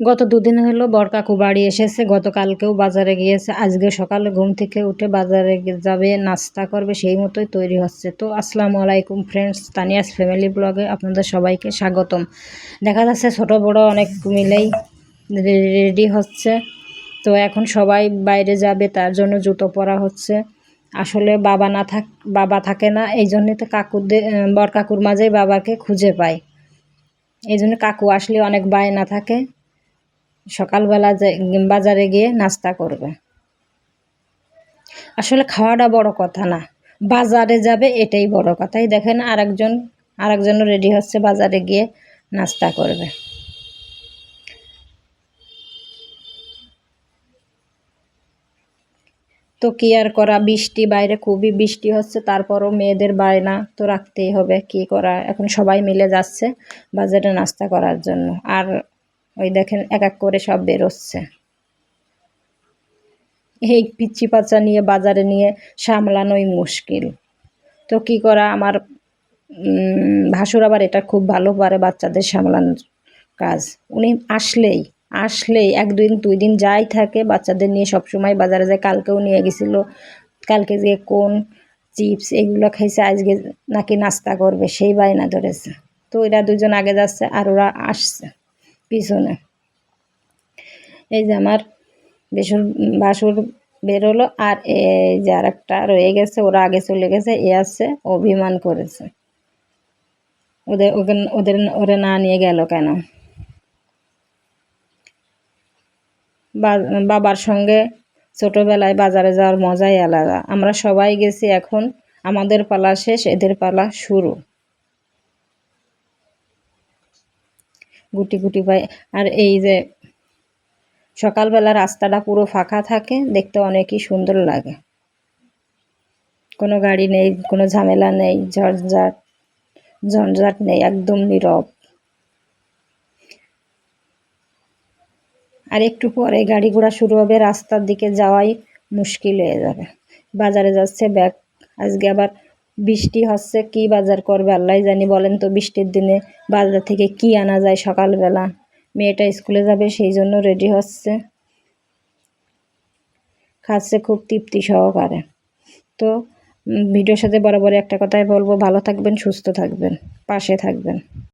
গত দুদিন হলো বর কাকু বাড়ি এসেছে, গতকালকেও বাজারে গিয়েছে। আজকে সকালে ঘুম থেকে উঠে বাজারে যাবে, নাস্তা করবে, সেই মতোই তৈরি হচ্ছে। তো আসসালামু আলাইকুম ফ্রেন্ডস তানিয়াস ফ্যামিলি ব্লগে আপনাদের সবাইকে স্বাগতম। দেখা যাচ্ছে ছোট বড় অনেক মিলেই রেডি হচ্ছে। তো এখন সবাই বাইরে যাবে, তার জন্য জুতো পরা হচ্ছে। আসলে বাবা না থাক, বাবা থাকে না, এই জন্যে তো কাকুদের, বর কাকুর মাঝেই বাবাকে খুঁজে পায় এই জন্য কাকু আসলে অনেক বায়না থাকে। সকালবেলা বাজারে গিয়ে নাস্তা করবে। আসলে খাওয়াটা বড় কথা না। বাজারে যাবে এটাই বড় কথাই দেখেন আরেকজন আরেকজনও রেডি হচ্ছে বাজারে গিয়ে নাস্তা করবে। তো কি আর করা? বৃষ্টি, বাইরে খুবই বৃষ্টি হচ্ছে, তারপরও মেয়েদের বায়না তো রাখতেই হবে। কি করা? এখন সবাই মিলে যাচ্ছে বাজারে নাস্তা করার জন্য। আর ওই দেখেন এক এক করে সব বেরোচ্ছে এই পিচ্ছি পাচা নিয়ে, বাজারে নিয়ে সামলানোই মুশকিল। তো কি করা? আমার ভাসুর আবার এটা খুব ভালো পারে বাচ্চাদের সামলানোর কাজ। উনি আসলেই আসলেই এক দুই দিন দুই দিন যাই থাকে, বাচ্চাদের নিয়ে সবসময় বাজারে যায়। কালকেও নিয়ে গেছিল। কালকে যে কোন চিপস এগুলো খাইছে, আজকে নাকি নাস্তা করবে, সেই বায়না ধরেছে। তো এরা দুজন আগে যাচ্ছে আর ওরা আসছে। পিছনে। এই যে আমার বেসুর, বাসুর বেরোলো আর এই যে আর একটা রয়ে গেছে, ওরা আগে চলে গেছে, এ আসছে অভিমান করেছে। ওদের ওদের, ওরা না নিয়ে গেল কেন? বাবার সঙ্গে ছোটোবেলায় বাজারে যাওয়ার মজাই আলাদা। আমরা সবাই গেছি এখন, আমাদের পালা শেষ, এদের পালা শুরু। গুটি গুটি পাই আর এই যে সকালবেলা রাস্তাটা পুরো ফাঁকা থাকে, দেখতে অনেকই সুন্দর লাগে। কোনো গাড়ি নেই, কোনো ঝামেলা নেই, ঝঞ্ঝাট ঝঞ্ঝাট নেই, একদম নীরব। আর একটু পরে গাড়ি ঘোড়া শুরু হবে, রাস্তার দিকে যাওয়াই মুশকিল হয়ে যাবে। বাজারে যাচ্ছে ব্যাগ, আজকে আবার বৃষ্টি হচ্ছে, কি বাজার করবে? আল্লাহ জানি, বলেন তো বৃষ্টির দিনে বাজার থেকে কি আনা যায় সকালবেলা? মেয়েটা স্কুলে যাবে, সেই জন্য রেডি হচ্ছে। খাচ্ছে খুব তৃপ্তি সহকারে। তো ভিডিওর সাথে বরাবর একটা কথাই বলব, ভালো থাকবেন, সুস্থ থাকবেন, পাশে থাকবেন।